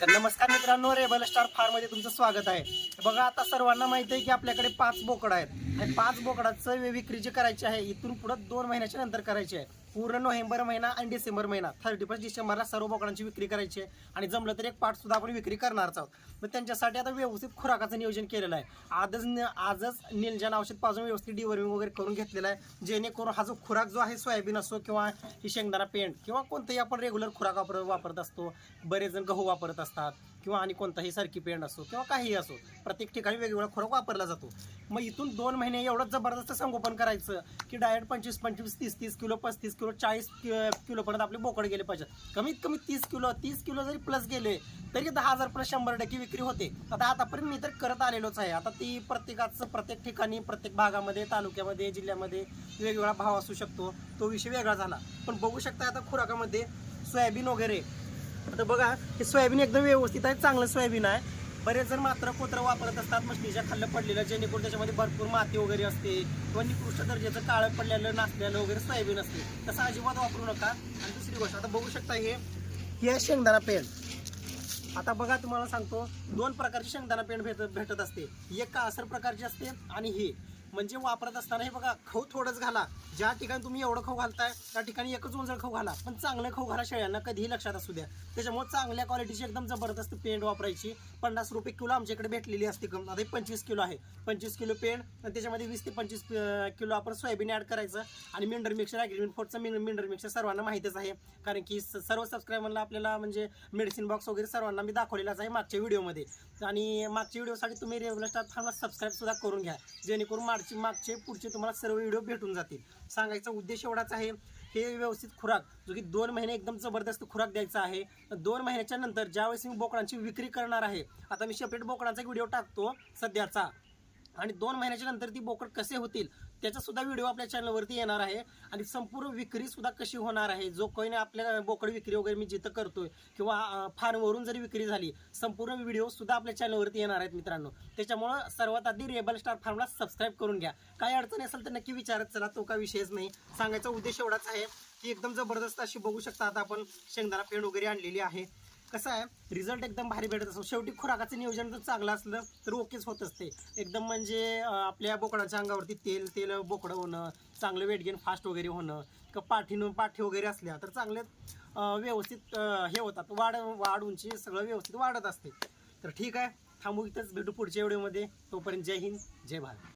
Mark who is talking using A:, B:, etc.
A: तर नमस्कार मित्रांनो रेबल स्टार फार्ममध्ये तुमचं स्वागत आहे. बघा आता सर्वांना माहिती आहे की आपल्याकडे पाच बोकड आहेत. आणि पाच बोकडाचं विक्री जी करायची आहे इथून पुढे दोन महिन्याच्या नंतर करायची आहे. पूर्ण नोव्हेंबर महिना आणि डिसेंबर महिना. थर्टी फर्स्ट डिसेंबरला सर्व बोकडांची विक्री करायची आहे आणि जमलं तर एक पार्ट सुद्धा आपण विक्री करणारच आहोत. मग त्यांच्यासाठी आता व्यवस्थित खुराकाचं नियोजन केलेलं आहे. आजच न- आजच निलजन औषध पाजून व्यवस्थित डिवरिंग वगैरे करून घेतलेला आहे जेणेकरून हा जो खुराक जो आहे सोयाबीन असो किंवा ही शेंगदाणा पेंट किंवा कोणतंही आपण रेग्युलर खुराक वापर वापरत असतो. बरेच जण गहू वापरत असतात. किंवा आणि कोणताही सारखी पेंड असो किंवा काहीही असो प्रत्येक ठिकाणी वेगवेगळा खुराक वापरला जातो. मग इथून दोन महिने एवढं जबरदस्त संगोपन करायचं की डायरेक्ट पंचवीस पंचवीस तीस तीस किलो पस्तीस किलो चाळीस किलोपर्यंत आपले बोकड गेले पाहिजेत. कमीत कमी तीस किलो तीस किलो जरी प्लस गेले तरी दहा हजार प्लस शंभर टक्के विक्री होते. आता आतापर्यंत मी तर करत आलेलोच आहे. आता ती प्रत्येकाचं प्रत्येक ठिकाणी प्रत्येक भागामध्ये तालुक्यामध्ये जिल्ह्यामध्ये वेगवेगळा भाव असू शकतो. तो विषय वेगळा झाला. पण बघू शकता आता खुराकामध्ये सोयाबीन वगैरे आता बघा हे सोयाबीन एकदम व्यवस्थित आहे चांगलं सोयाबीन आहे. बरेच जण मात्र कोत्र वापरत असतात मशनीच्या खाल्लं पडलेलं जेणेकरून त्याच्यामध्ये भरपूर माती वगैरे असते किंवा निकृष्ट दर्जाचं काळं पडलेलं नाचलेलं वगैरे सोयाबीन असते. तसं अजिबात वापरू नका. आणि दुसरी गोष्ट आता बघू शकता हे हे आहे शेंगदाणा पेंट आता बघा तुम्हाला सांगतो दोन प्रकारची शेंगदाणा पेंट भेटत भेटत असते. एक काळसर प्रकारची असते आणि ही. म्हणजे वापरत असताना हे बघा खाऊ थोडंच घाला. ज्या ठिकाणी तुम्ही एवढं खाऊ घालताय त्या ठिकाणी एकच उंजळ खाऊ घाला. पण चांगलं खाऊ घाला शेळ्यांना कधीही लक्षात असू द्या. त्याच्यामुळे चांगल्या क्वालिटीची एकदम जबरदस्त पेंट वापरायची. पन्नास रुपये किलो आमच्याकडे भेटलेली असते. कम आता हे पंचवीस किलो आहे. पंचवीस किलो पेंट आणि त्याच्यामध्ये वीस ते पंचवीस किलो आपण सोयाबीन ॲड करायचं. आणि मिनर मिक्सर ॲग्रीमेंट फोर्टचं मिनर मिक्सर सर्वांना माहितीच आहे. कारण की सर्व सबस्क्रायबरला आपल्याला म्हणजे मेडिसिन बॉक्स वगैरे सर्वांना मी दाखवलेलाच आहे मागच्या व्हिडिओमध्ये आणि मागच्या व्हिडिओसाठी तुम्ही रेग्युलर स्टार फार्मला सबस्क्राईबसुद्धा करून घ्या. जेणेकरून मागचे मागचे पुढचे तुम्हाला सर्व व्हिडिओ भेटून जातील. सांगायचा उद्देश एवढाच आहे हे व्यवस्थित खुराक जो की दोन महिने एकदम जबरदस्त खुराक द्यायचा आहे. दोन महिन्याच्या नंतर ज्यावेळेस मी बोकडांची विक्री करणार आहे आता मी सेपरेट बोकडांचा व्हिडिओ टाकतो सध्याचा. आणि दोन महिन्याच्या नंतर ती बोकड कसे होतील त्याचा सुद्धा व्हिडिओ आपल्या चॅनलवरती येणार आहे. आणि संपूर्ण विक्री सुद्धा कशी होणार आहे? जो कोणी आपल्या बोकड विक्री वगैरे मी जिथं करतोय किंवा फार्मवरून जरी विक्री झाली संपूर्ण व्हिडिओ सुद्धा आपल्या चॅनलवरती येणार आहेत मित्रांनो. त्याच्यामुळं सर्वात आधी रेबल स्टार फार्मला सबस्क्राईब करून घ्या. काय अडचण असेल तर नक्की विचारत चला तो काय विषयच नाही. सांगायचा उद्देश एवढाच आहे की एकदम जबरदस्त अशी बघू शकता आता आपण शेंगदाणा पेंड वगैरे आणलेली आहे. कसं आहे रिझल्ट एकदम भारी भेटत असतो. शेवटी खुराकाचं नियोजन जर चांगलं असलं तर ओकेच होत असते. एकदम म्हणजे आपल्या बोकडाच्या अंगावरती तेल तेल बोकडं होणं चांगलं वेट गेन फास्ट वगैरे होणं का पाठीनं पाठी वगैरे असल्या तर चांगले व्यवस्थित हे होतात. वाढ वाढ उंची सगळं व्यवस्थित वाढत असते. तर ठीक आहे थांबू इथंच. भेटू पुढच्या व्हिडिओमध्ये. तोपर्यंत जय हिंद जय भारत.